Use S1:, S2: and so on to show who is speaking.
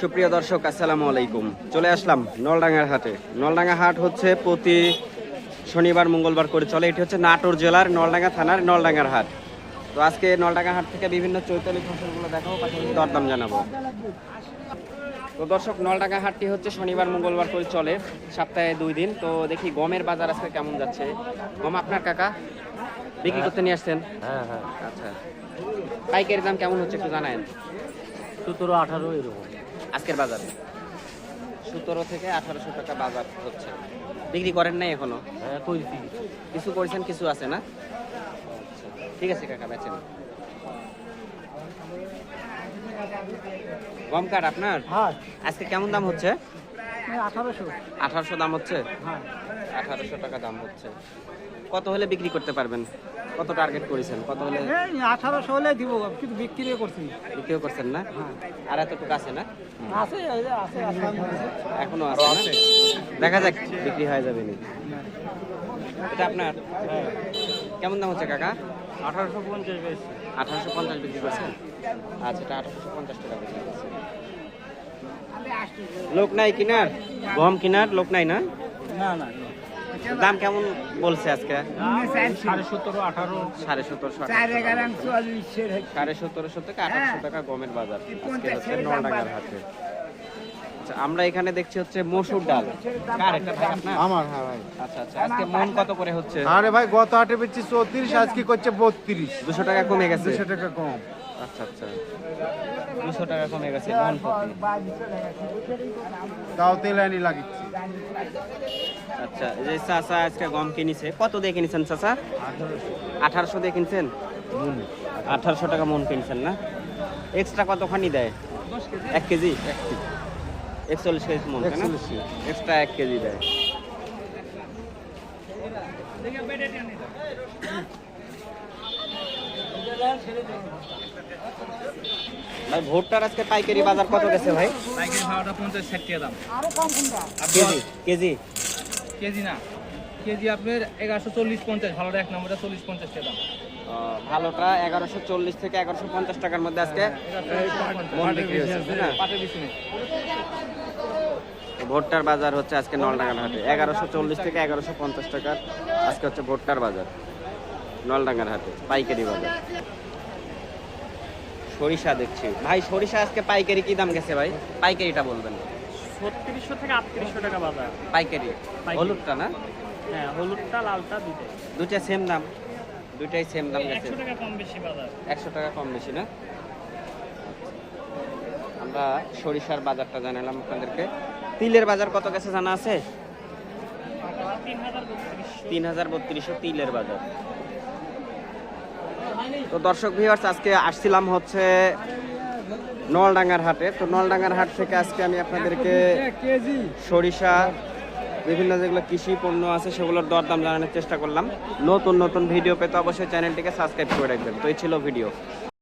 S1: সুপ্রিয় দর্শক আসসালামু আলাইকুম। চলে আসলাম নলডাঙ্গার হাটে। নলডাঙ্গা হাট হচ্ছে প্রতি শনিবার মঙ্গলবার করে চলে। এটি হচ্ছে নাটোর জেলার নলডাঙ্গা থানার নলডাঙ্গার হাট। তো আজকে নলডাঙ্গা হাট থেকে বিভিন্ন চৈতালি ফসলগুলো দেখাবো পাশাপাশি দরদাম জানাব। তো দর্শক নলডাঙ্গা হাটটি হচ্ছে শনিবার মঙ্গলবার করে চলে সপ্তাহে দুই দিন। তো দেখি গমের বাজার আজকে কেমন যাচ্ছে? গম আপনার কাকা? বিক্রি করতে নিয়ে আসছেন?
S2: হ্যাঁ হ্যাঁ।
S1: আচ্ছা। পাইকারি দাম কেমন হচ্ছে একটু জানায়েন।
S2: সতেরো আঠারো এরকম।
S1: আজকের বাজারে? সতেরো থেকে আঠারোশো টাকা বাজার হচ্ছে। বিক্রি করেন নাই এখনও?
S2: হ্যাঁ
S1: কিছু করেছেন কিছু আছে না? ঠিক আছে কাকা বেচেন। গম কাঠ আপনার?
S2: হ্যাঁ।
S1: আজকে কেমন দাম হচ্ছে?
S2: আঠারোশো।
S1: আঠারোশো দাম হচ্ছে?
S2: হ্যাঁ।
S1: আঠারোশো টাকা দাম হচ্ছে। কত হলে বিক্রি করতে পারবেন? কত টার্গেট করেছেন? কত হলে
S2: এই আঠারোশো হলে দিব কিন্তু বিক্রি করছি।
S1: বিক্রিও করছেন না?
S2: হ্যাঁ।
S1: আর এতটুকু আছে না?
S2: আছে এখনও আছে
S1: দেখা যাক বিক্রি হয়ে যাবে নি এটা আপনার? কেমন দাম হচ্ছে কাকা?
S2: আঠারোশো পঞ্চাশ
S1: আঠারোশো পঞ্চাশ বিক্রি করছেন? আচ্ছা এটা আঠারোশো পঞ্চাশ টাকা বিক্রি করছেন। লোক নাই কিনার গম কিনার লোক নাই না?
S2: না না
S1: দাম কেমন বলছে আজকে?
S2: সাড়ে সতেরো আঠারো
S1: সাড়ে সতেরোশো সাড়ে সতেরোশো থেকে আঠারোশো টাকা গমের বাজার হচ্ছে আচ্ছা আমরা এখানে দেখছি হচ্ছে মসুর ডাল কার এটা ভাই আপনার
S3: আমার হ্যাঁ ভাই
S1: আচ্ছা আচ্ছা আজকে মন কত করে হচ্ছে
S3: আরে ভাই গত হাটে বেচছি চৌত্রিশ আজকে করছে বত্রিশ
S1: দুশো টাকা কমে গেছে
S3: দুশো টাকা কম
S1: আচ্ছা আচ্ছা। দুশো টাকা কমে গেছে মন
S3: তাও তেল আনি লাগিচ্ছে।
S1: আচ্ছা এই যে চাচা আজকে গম কিনেছে কত দিয়ে কিনেছেন চাচা? আঠারোশো। দিয়ে কিনছেন? আঠারোশো টাকা মন কিনছেন না? এক্সট্রা কতখানি দেয়? এক কেজি? একচল্লিশ কেজি মন এক্সট্রা এক কেজি দেয়। ভাই ভোটটার আজকে পাইকারি বাজার কত গেছে ভাই?
S4: পাইকারি ভাড়াটা পঞ্চাশ ষাট টাকা দাম।
S1: KG KG?
S4: কেজি না। কেজি আপনার এগারোশো চল্লিশ পঞ্চাশ ভালোটা এক নম্বরটা চল্লিশ পঞ্চাশ টাকা দাম।
S1: ভালোটা এগারোশো চল্লিশ থেকে এগারোশো পঞ্চাশ টাকার মধ্যে আজকে ভুট্টার বাজার হচ্ছে আজকে নলডাঙ্গার হাটে এগারোশো চল্লিশ থেকে এগারোশো পঞ্চাশ টাকার আজকে হচ্ছে ভুট্টার বাজার নলডাঙ্গার হাটে পাইকারি বাজার। সরিষা দেখছি। ভাই সরিষা আজকে পাইকারি কি দাম গেছে ভাই? পাইকারিটা বলবেন।
S2: ছত্রিশশো থেকে আটত্রিশশো টাকা বাজার।
S1: পাইকারি। হলুদটা না?
S2: হ্যাঁ হলুদটা লালটা দুটাই
S1: দুইটা সেম দাম। দুইটাই সেম দাম গেছে।
S2: টাকা কম বেশি বাজার।
S1: একশো টাকা কম বেশি না? আমরা সরিষার বাজারটা জানালাম আপনাদেরকে। তিলের বাজার কত গেছে জানা আছে? তিন হাজার বত্রিশশো তিলের বাজার। তো দর্শক ভিউয়ার্স আজকে আসছিলাম হচ্ছে নলডাঙ্গার হাটে তো নলডাঙ্গার হাট থেকে আজকে আমি আপনাদেরকে সরিষা, বিভিন্ন যেগুলো কৃষি পণ্য আছে সেগুলোর দরদাম জানানোর চেষ্টা করলাম। নতুন নতুন ভিডিও পেতে অবশ্যই চ্যানেলটিকে সাবস্ক্রাইব করে রাখবেন। তো এই ছিল ভিডিও